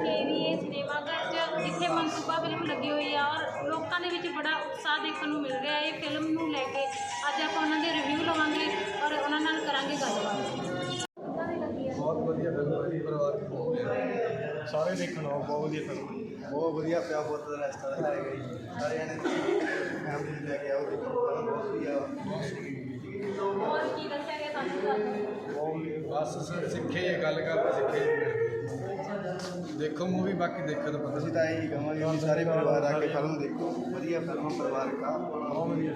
ਕੇ ਵੀ ਇਹ ਸਿਨੇਮਾ ਘਰ 'ਚ ਜਿੱਥੇ ਮਨਸੂਬਾ ਫਿਲਮ ਲੱਗੀ ਹੋਈ ਆ ਔਰ ਲੋਕਾਂ ਦੇ ਵਿੱਚ ਬੜਾ ਉਤਸ਼ਾਹ ਦੇਖਣ ਨੂੰ ਮਿਲ ਰਿਹਾ ਇਹ ਫਿਲਮ ਨੂੰ ਲੈ ਕੇ ਅੱਜ ਆਪਾਂ ਉਹਨਾਂ ਦੇ ਰਿਵਿਊ ਲਵਾਂਗੇ ਔਰ ਉਹਨਾਂ ਨਾਲ ਕਰਾਂਗੇ ਗੱਲਬਾਤ। ਬਹੁਤ ਵਧੀਆ ਫਿਲਮ ਹੈ ਪਰਿਵਾਰ ਸਾਰੇ ਦੇਖਣ ਆਓ ਬਹੁਤ ਵਧੀਆ ਫਿਲਮ ਬਹੁਤ ਵਧੀਆ ਪਿਆ ਪੁੱਤ ਦਾ ਰਿਸ਼ਤਾ ਦਿਖਾਇਆ ਗਿਆ ਜੀ ਸਾਰਿਆਂ ਨੇ ਫੈਮਿਲੀ ਨੂੰ ਲੈ ਕੇ ਆਓ ਬਹੁਤ ਵਧੀਆ। ਹੋਰ ਕੀ ਦੱਸਿਆ ਗਿਆ ਤੁਹਾਨੂੰ? ਬਹੁਤ ਬਸ ਸਿੱਖੇ ਗੱਲ ਕਰਦੇ ਸਿੱਖੇ ਦੇਖੋ ਮੂਵੀ ਬਾਕੀ ਦੇਖੋ ਤਾਂ ਪਤਾ ਅਸੀਂ ਤਾਂ ਇਹੀ ਕਹਾਂਗੇ ਵੀ ਸਾਰੇ ਪਰਿਵਾਰ ਆ ਕੇ ਫਿਲਮ ਦੇਖੋ। ਵਧੀਆ ਫਿਲਮ ਪਰਿਵਾਰਕ ਆ। ਬਹੁਤ ਵਧੀਆ।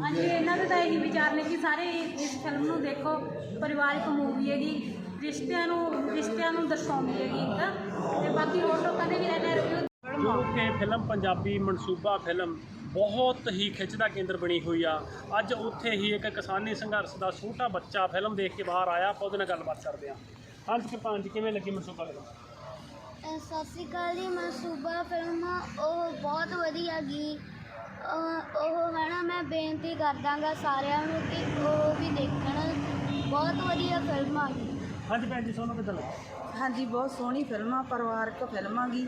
ਹਾਂਜੀ ਇਹਨਾਂ ਦੇ ਤਾਂ ਇਹੀ ਵਿਚਾਰ ਨੇ ਕਿ ਸਾਰੇ ਇਸ ਫਿਲਮ ਨੂੰ ਦੇਖੋ ਪਰਿਵਾਰਕ ਮੂਵੀ ਹੈਗੀ ਰਿਸ਼ਤਿਆਂ ਨੂੰ ਰਿਸ਼ਤਿਆਂ ਨੂੰ ਦਰਸਾਉਂਦੀ ਹੈਗੀ ਇੱਕ ਤੇ। ਬਾਕੀ ਹੋਰ ਲੋਕਾਂ ਦੇ ਵੀ ਰਹਿਣਾ ਰਿਵਿਊ ਜੋ ਕਿ ਫਿਲਮ ਪੰਜਾਬੀ ਮਨਸੂਬਾ ਫਿਲਮ ਬਹੁਤ ਹੀ ਖਿੱਚ ਦਾ ਕੇਂਦਰ ਬਣੀ ਹੋਈ ਆ। ਅੱਜ ਉੱਥੇ ਹੀ ਇੱਕ ਕਿਸਾਨੀ ਸੰਘਰਸ਼ ਦਾ ਛੋਟਾ ਬੱਚਾ ਫਿਲਮ ਦੇਖ ਕੇ ਬਾਹਰ ਆਇਆ ਆਪਾਂ ਉਹਦੇ ਨਾਲ ਗੱਲਬਾਤ ਕਰਦੇ ਹਾਂ। ਹਾਂਜੀ ਕਿਰਪਾਨ ਜੀ ਕਿਵੇਂ ਲੱਗੀ ਮਨਸੂਬਾ ਫਿਲਮ? ਸਤਿ ਸ਼੍ਰੀ ਅਕਾਲ ਜੀ ਮਨਸੂਬਾ ਫਿਲਮ ਉਹ ਬਹੁਤ ਵਧੀਆ ਗਈ ਅਹ ਉਹ ਹੈ ਨਾ ਮੈਂ ਬੇਨਤੀ ਕਰਦਾਂਗਾ ਸਾਰਿਆਂ ਨੂੰ ਕਿ ਉਹ ਵੀ ਦੇਖਣ। ਬਹੁਤ ਵਧੀਆ ਫਿਲਮ ਆ ਗਈ। ਹਾਂਜੀ ਭੈਣ ਜੀ ਤੁਹਾਨੂੰ ਕਿੱਦਾਂ ਲੱਗਾ? ਹਾਂਜੀ ਬਹੁਤ ਸੋਹਣੀ ਫਿਲਮ ਆ ਪਰਿਵਾਰਕ ਫਿਲਮ ਆ ਗੀ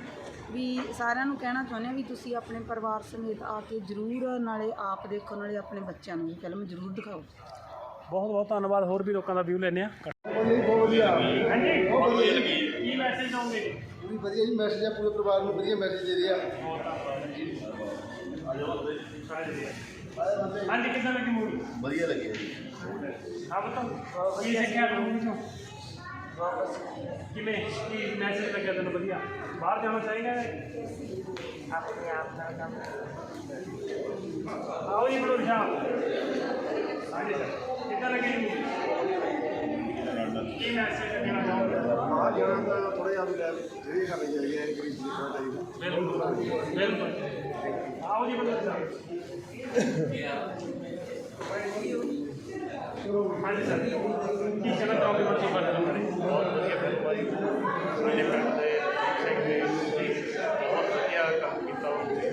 ਵੀ ਸਾਰਿਆਂ ਨੂੰ ਕਹਿਣਾ ਚਾਹੁੰਦੇ ਆ ਵੀ ਤੁਸੀਂ ਆਪਣੇ ਪਰਿਵਾਰ ਸਮੇਤ ਆ ਕੇ ਜ਼ਰੂਰ ਨਾਲੇ ਆਪ ਦੇਖੋ ਨਾਲੇ ਆਪਣੇ ਬੱਚਿਆਂ ਨੂੰ ਫਿਲਮ ਜ਼ਰੂਰ ਦਿਖਾਓ। ਬਹੁਤ ਬਹੁਤ ਧੰਨਵਾਦ ਹੋਰ ਵੀ ਲੋਕਾਂ ਦਾ ਵਿਊ ਲੈਣੇ ਆ ਬਹੁਤ ਵਧੀਆ। ਹਾਂਜੀ ਬਹੁਤ ਵਧੀਆ ਲੱਗੀ ਕੀ ਮੈਸੇਜ ਦਵਾਂਗੇ ਪੂਰੀ ਵਧੀਆ ਜੀ ਮੈਸੇਜ ਆ ਪੂਰੇ ਪਰਿਵਾਰ ਨੂੰ ਵਧੀਆ ਮੈਸੇਜ ਦੇ ਰਹੀ ਆ। ਹਾਂਜੀ ਕਿੱਦਾਂ ਲੱਗੀ ਮੂਵੀ ਵਧੀਆ ਲੱਗਿਆ ਜੀ। ਆਪ ਤਾਂ ਕੀ ਸਿੱਖਿਆ ਮੂਵੀ ਤੋਂ? ਕਿਵੇਂ? ਕੀ ਮੈਸੇਜ ਲੱਗਿਆ ਤੈਨੂੰ ਵਧੀਆ? ਬਾਹਰ ਜਾਣਾ ਚਾਹੀਦਾ ਹੈ? ਆਪਣੇ ਆਪ ਦਾ ਕੰਮ। ਆਓ ਜੀ ਬੜੋ ਸ਼ਾਮ। ਹਾਂਜੀ ਸਰ। ਕਿੱਦਾਂ ਲੱਗੀ ਮੂਵੀ ਕੀ ਮੈਸੇਜ ਬਾਹਰ ਜਾਣਾ ਤਾਂ ਥੋੜਾ ਜਿਹਾ ਲੈ ਜਿਹੜੀ ਕਰਨੀ ਚਾਹੀਦੀ ਹੈ ਇਨਕਰੀਜ਼ ਕਰਨਾ ਚਾਹੀਦਾ ਬਿਲਕੁਲ। ਬਿਲਕੁਲ ਆਓ ਜੀ ਬੜੋ ਸ਼ਾਮ ਹਾਂਜੀ ਸਰ ਕੀ ਕਹਿਣਾ ਚਾਹੋਗੇ ਮਨਸੂਬਾ ਬਾਰੇ ਬਹੁਤ ਵਧੀਆ ਫਿਲਮ ਆਈ ਮੇਰੇ ਪਿੰਡ ਦੇ ਸਿੰਘ ਬਹੁਤ ਵਧੀਆ ਕੰਮ ਕੀਤਾ ਉਹ ਵਿੱਚ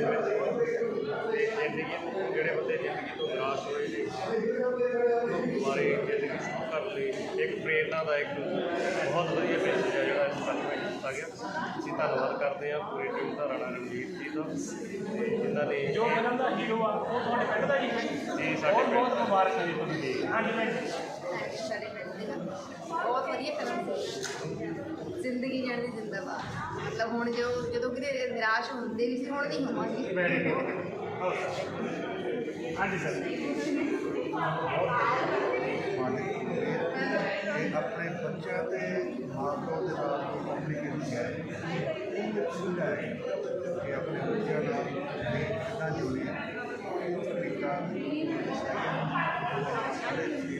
ਤੇ ਜ਼ਿੰਦਗੀ ਜਿਹੜੇ ਬੰਦੇ ਜ਼ਿੰਦਗੀ ਤੋਂ ਨਿਰਾਸ਼ ਹੋਏ ਨੇ ਦੁਬਾਰੇ ਜ਼ਿੰਦਗੀ ਸ਼ੁਰੂ ਕਰਨ ਲਈ ਇੱਕ ਪ੍ਰੇਰਨਾ ਦਾ ਇੱਕ ਬਹੁਤ ਵਧੀਆ ਮੈਸੇਜ ਹੈ ਜਿਹੜਾ ਇਸ ਫਿਲਮ ਵਿੱਚ ਦਿੱਤਾ ਗਿਆ। ਅਸੀਂ ਧੰਨਵਾਦ ਕਰਦੇ ਹਾਂ ਪੂਰੀ ਟੀਮ ਦਾ ਰਾਣਾ ਰਣਜੀਤ ਜੀ ਦਾ ਤੇ ਜਿਨ੍ਹਾਂ ਨੇ ਜੋ ਫਿਲਮ ਦਾ ਹੀਰੋ ਆ ਉਹ ਤੁਹਾਡੇ ਪਿੰਡ ਦਾ ਹੀ ਹੈ। ਜੀ ਸਾਡੇ ਬਹੁਤ ਬਹੁਤ ਪਿੰਡ ਮੁਬਾਰਕ ਹੈ ਜੀ ਤੁਹਾਨੂੰ ਜੀ। ਹਾਂਜੀ ਪਿੰਡ ਬਹੁਤ ਵਧੀਆ ਫਿਲਮ ਸੀ। ਜ਼ਿੰਦਗੀ ਜਾਣ ਜ਼ਿੰਦਾਬਾਦ। ਮਤਲਬ ਹੁਣ ਜੋ ਜਦੋਂ ਕਿਤੇ ਨਿਰਾਸ਼ ਹੁੰਦੇ ਵੀ ਸੀ ਹੁਣ ਨਹੀਂ ਹੋਵਾਂਗੇ। ਵੈਰੀ ਗੁੱਡ ਹਾਂਜੀ ਸਰ ਇਹ ਆਪਣੇ ਬੱਚਿਆਂ ਤੇ ਮਾਂ ਪਿਓ ਦੇ ਨਾਲ ਕੰਪਲੀਕੇਸ਼ਨ ਹੈ ਉਹ ਸੁਣਦਾ ਹੈ ਕਿ ਆਪਣੇ ਬੱਚਿਆਂ ਨਾਲ ਕਿੰਨਾ ਜੁੜੀ ਹੈ ਉਹ ਤਰੀਕਾ ਸਾਰੇ ਚੀਜ਼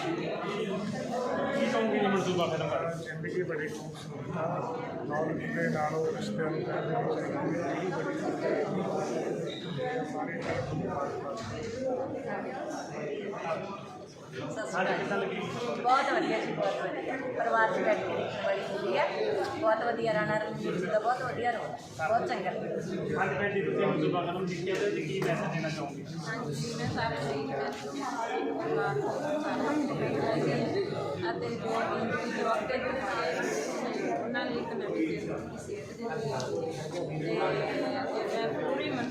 ਕੀ ਕਹੋਗੇ ਜੀ ਮਨਸੂਬਾ ਫਿਲਮ ਬਾਰੇ ਜ਼ਿੰਦਗੀ ਬੜੀ ਖੂਬਸੂਰਤ ਆ। ਨਾਲ ਦੇ ਨਾਲ ਉਹ ਰਿਸ਼ਤਿਆਂ ਨੂੰ ਕਰਦੇ ਚਾਹੀਦੀ ਹੈ ਬੜੀ ਸਾਰੇ ਹਾਂਜੀ ਕਿੱਦਾਂ ਲੱਗੀ? ਬਹੁਤ ਵਧੀਆ ਜੀ ਬਹੁਤ ਵਧੀਆ। ਪਰਿਵਾਰ 'ਚ ਬੈਠ ਕੇ ਦੇਖਣ ਵਾਲੀ ਮੂਵੀ ਆ ਬਹੁਤ ਵਧੀਆ ਰਾਣਾ ਰਣਜੀਤ ਜੀ ਦਾ ਬਹੁਤ ਵਧੀਆ ਰੋਲ। ਬਹੁਤ ਚੰਗਾ। ਲੱਗਿਆ ਹਾਂਜੀ ਭੈਣ ਜੀ ਤੁਸੀਂ ਮਨਸੂਬਾ ਫਿਲਮ ਦੇਖੀ ਉਹਦੇ ਵਿੱਚ ਕੀ ਮੈਸੇਜ ਦੇਣਾ ਚਾਹੋਗੇ? ਹਾਂਜੀ ਮੈਂ ਸਾਰੇ ਲਈ ਪਰਿਵਾਰ ਨੂੰ ਅਤੇ ਜੋ ਜੋ ਅੱਗੇ ਬੱਚੇ ਉਹਨਾਂ ਲਈ ਸਿਹਤ ਦੇ ਲਈ ਤੇ ਮੈਂ ਪੂਰੀ ਮਨਸੂਬਾ ਜਿਹੜੀ ਜੋ ਕਿ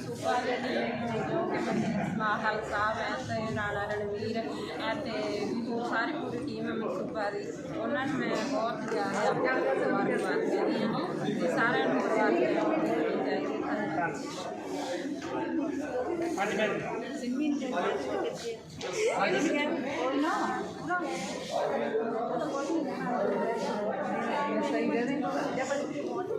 ਮਾਹਲ ਸਾਹਿਬ ਹੈ ਤੇ ਨਾਲਾ ਰਣਵੀਰ ਅਤੇ ਸਾਰੀ ਪੂਰੀ ਟੀਮ ਹੈ ਮਨਸੂਬਾ ਦੀ ਉਹਨਾਂ ਨੂੰ ਮੈਂ ਬਹੁਤ ਜ਼ਿਆਦਾ ਮੁਬਾਰਕਬਾਦ ਕਰਦੀ ਹਾਂ ਤੇ ਸਾਰਿਆਂ ਨੂੰ ਮੁਬਾਰਕਬਾਦ ਦੇਣੀ ਚਾਹੀਦੀ ਹੈ ਹਾਂਜੀ ਭੈਣ ਜੀ ਹਾਂਜੀ ਹਾਂਜੀ ਭਾਜੀ ਕਿਦਾਂ ਬਹੁਤ ਵਧੀਆ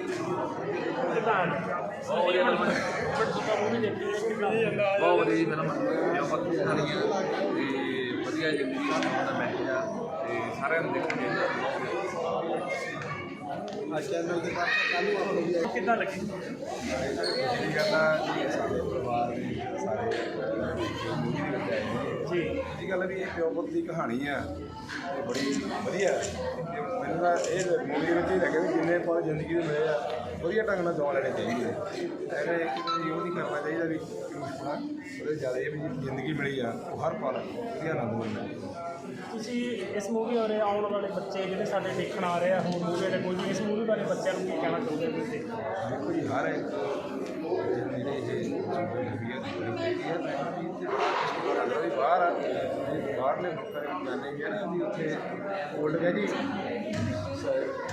ਬਹੁਤ ਵਧੀਆ ਜੀ, ਫਿਲਮ ਜੋ ਬਾਕੀ ਸਾਰੀਆਂ। ਤੇ ਵਧੀਆ ਜ਼ਿੰਦਗੀ ਦਾ ਮੈਸੇਜ ਆ ਤੇ ਸਾਰਿਆਂ ਨੂੰ ਦੇਖਣ ਚਾਹੀਦੀ ਚੈਨਲ ਦੇ ਬਾਅਦ ਕੱਲ ਨੂੰ ਆਉਣੀ ਕਿਦਾਂ ਲੱਗੀ? ਇਹ ਗੱਲਾਂ ਜੀ। ਸਾਡੇ ਪਰਿਵਾਰ ਦੇ ਸਾਰੇ ਮੂਵੀ ਦੇ ਵਿੱਚ ਆਏ ਨੇ ਜੀ। ਇਹ ਗੱਲ ਵੀ ਇਹ ਪਿਓ ਪੁੱਤ ਦੀ ਕਹਾਣੀ ਆ। ਇਹ ਬੜੀ ਵਧੀਆ। ਤੇ ਮੈਨੂੰ ਤਾਂ ਇਹ ਮੂਵੀ ਵਿੱਚ ਹੀ ਲੱਗਿਆ ਵੀ ਜਿੰਨੇ ਪਲ ਜ਼ਿੰਦਗੀ ਦੇ ਮਿਲੇ ਆ ਵਧੀਆ ਢੰਗ ਨਾਲ ਜੌਂ ਲੈਣੇ ਚਾਹੀਦੇ ਐਵੇਂ ਇੱਕ ਵਾਰੀ ਉਹ ਨਹੀਂ ਕਰਨਾ ਚਾਹੀਦਾ ਵੀ ਉਹਦੇ ਜ਼ਿਆਦਾ ਇਹ ਵੀ ਜ਼ਿੰਦਗੀ ਮਿਲੀ ਆ ਉਹ ਹਰ ਪਲ ਵਧੀਆ ਆਨੰਦ ਮਿਲਣਾ ਤੁਸੀਂ ਇਸ ਮੂਵੀ ਬਾਰੇ ਆਉਣ ਵਾਲੇ ਬੱਚੇ ਜਿਹੜੇ ਸਾਡੇ ਦੇਖਣ ਆ ਰਹੇ ਆ, ਹੋਰ ਮੂਵੀ ਦੇ ਕੋਈ ਇਸ ਮੂਵੀ ਬਾਰੇ ਬੱਚਿਆਂ ਨੂੰ ਕੀ ਕਹਿਣਾ ਚਾਹੁੰਦੇ ਹੋ ਤੁਸੀਂ? ਦੇਖੋ ਜੀ, ਹਰ ਇੱਕ ਜਿਹੜੇ ਇਹ ਸੂਬੇ ਹੈ ਮੈਂ ਵੀ ਬਾਹਰ ਆ ਬਾਹਰਲੇ ਲੋਕਾਂ ਦੇ ਜਾਣੇ ਵੀ ਨਾ ਵੀ ਉੱਥੇ 올ਡ ਹੈ ਜੀ।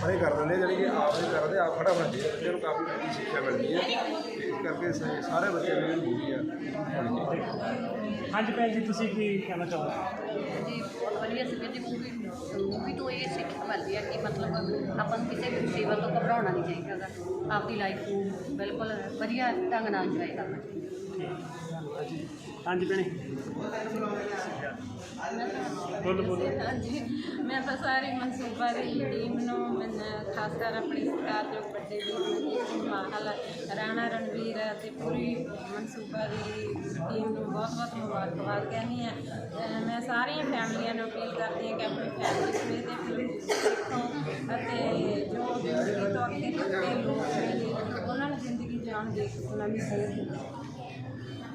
ਪਰੇ ਕਰ ਦਿੰਦੇ ਆ, ਜਿਹੜੀ ਕਿ ਆਪ ਨਹੀਂ ਕਰਦੇ ਆਪ ਖੜਾ ਬਣਦੇ ਆ ਬੱਚਿਆਂ ਨੂੰ ਕਾਫੀ ਵਧੀਆ ਸਿੱਖਿਆ ਮਿਲਦੀ ਹੈ ਤੇ ਇਸ ਕਰਕੇ ਸ- ਸਾਰੇ ਬੱਚਿਆਂ ਨੂੰ ਜਿਹੜੀ ਮੂਵੀ ਆ। ਹੋਣੀ ਚਾਹੀਦੀ ਹਾਂਜੀ ਭੈਣ ਜੀ ਤੁਸੀਂ ਕੀ ਕਹਿਣਾ ਚਾਹੋਗੇ? ਜੀ ਬਹੁਤ ਵਧੀਆ ਸੀ ਜੀ ਮੂਵੀ ਮੂਵੀ ਤੋਂ ਇਹ ਸਿੱਖਿਆ ਮਿਲਦੀ ਹੈ ਕਿ ਮਤਲਬ ਆਪਾਂ ਨੂੰ ਕਿਸੇ ਵੀ ਮੁਸੀਬਤ ਤੋਂ ਘਬਰਾਉਣਾ ਨਹੀਂ ਚਾਹੀਦਾ ਗਾ। ਆਪਦੀ ਲਾਈਫ ਨੂੰ ਬਿਲਕੁਲ ਵਧੀਆ ਢੰਗ ਨਾਲ ਇੰਜੋਏ ਕਰਨਾ ਚਾਹੀਦਾ। ਹਾਂਜੀ ਭੈਣੇ। ਬੋਲੋ ਬੋਲੋ। ਹਾਂਜੀ, ਮੈਂ ਤਾਂ ਸਾਰੀ ਮਨਸੂਬਾ ਦੀ ਟੀਮ ਨੂੰ ਮੈਂ ਖਾਸ ਕਰ ਆਪਣੀ ਸਰਕਾਰ ਜੋ ਵੱਡੇ ਵੀਰ ਮਾਹਲ ਰਾਣਾ ਰਣਵੀਰ ਅਤੇ ਪੂਰੀ ਮਨਸੂਬਾ ਦੀ ਟੀਮ ਨੂੰ ਬਹੁਤ ਬਹੁਤ ਮੁਬਾਰਕਬਾਦ ਕਹਿੰਦੀ ਹਾਂ ਮੈਂ ਸਾਰੀਆਂ ਫੈਮਲੀਆਂ ਨੂੰ ਅਪੀਲ ਕਰਦੀ ਹਾਂ ਕਿ ਆਪਣੀ ਫੈਮਿਲੀ ਸਮੇਤ ਇਹ ਫਿਲਮ ਦੇਖੋ ਅਤੇ ਜੋ ਜ਼ਿੰਦਗੀ ਤੋਂ ਅੱਗੇ ਨਿਕਲੇ ਲੋਕ ਨੇ, ਉਹਨਾਂ ਨੂੰ ਜ਼ਿੰਦਗੀ ਜਿਉਣ ਦੇ ਉਹਨਾਂ ਦੀ ਸੇਧ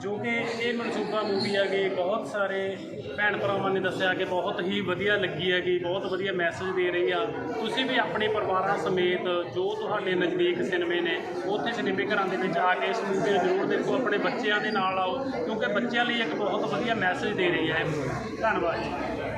ਜੋ ਕਿ ਇਹ ਮਨਸੂਬਾ ਮੂਵੀ ਹੈਗੀ ਬਹੁਤ ਸਾਰੇ ਭੈਣ ਭਰਾਵਾਂ ਨੇ ਦੱਸਿਆ ਕਿ ਬਹੁਤ ਹੀ ਵਧੀਆ ਲੱਗੀ ਹੈਗੀ ਬਹੁਤ ਵਧੀਆ ਮੈਸੇਜ ਦੇ ਰਹੀ ਆ ਤੁਸੀਂ ਵੀ ਆਪਣੇ ਪਰਿਵਾਰਾਂ ਸਮੇਤ ਜੋ ਤੁਹਾਡੇ ਨਜ਼ਦੀਕ ਸਿਨੇਮੇ ਨੇ, ਉੱਥੇ ਸਿਨੇਮੇ ਘਰਾਂ ਦੇ ਵਿੱਚ ਆ ਕੇ ਇਸ ਮੂਵੀ ਨੂੰ ਜ਼ਰੂਰ ਦੇਖੋ, ਆਪਣੇ ਬੱਚਿਆਂ ਦੇ ਨਾਲ ਆਓ, ਕਿਉਂਕਿ ਬੱਚਿਆਂ ਲਈ ਇੱਕ ਬਹੁਤ ਵਧੀਆ ਮੈਸੇਜ ਦੇ ਰਹੀ ਹੈ ਇਹ movie। ਧੰਨਵਾਦ ਜੀ